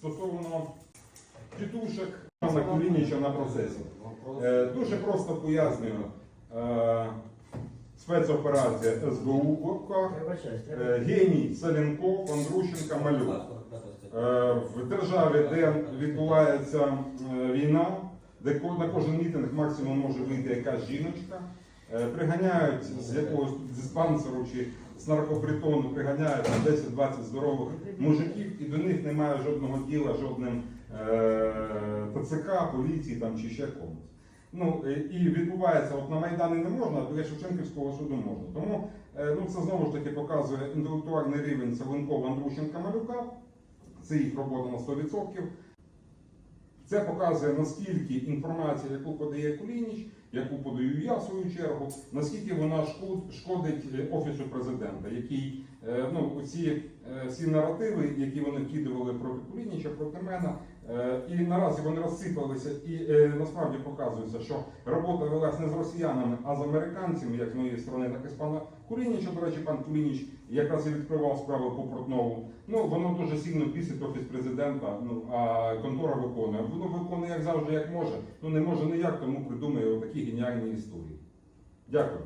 стосовно тітушек пана Кулініча на процесі. Е, Дуже просто пояснюю. Е, Спецоперація СБУ лапках, е, геній Селенков, Андрущенка, Малюк. В державі, де відбувається війна, де на кожен мітинг максимум може вийти якась жіночка, приганяють з якогось диспансеру чи з наркопритону, приганяють 10-20 здорових мужиків, і до них немає жодного діла, жодним е, ТЦК, поліції там чи ще комусь. Ну е, і відбувається, от на Майдані не можна, а біля Шевченківського суду можна. Тому е, ну, це знову ж таки показує інтелектуальний рівень Савенкова Андрущенка Малюка. Це їх робота на 100%. Це показує, наскільки інформація, яку подає Кулініч, яку подаю я в свою чергу, наскільки вона шкодить е, Офісу президента, який е, ну, ці е, всі наративи, які вони вкидували проти Кулініча, проти мене, і наразі вони розсипалися, і насправді показується, що робота велась не з росіянами, а з американцями, як з моєї сторони, так і з пана Кулініча. До речі, пан Кулініч якраз і відкривав справу по Портнову. Ну, воно дуже сильно пісить офіс президента, ну а контора виконує. Воно виконує як завжди, як може. Ну не може ніяк, тому придумує геніальні історії. Дякую.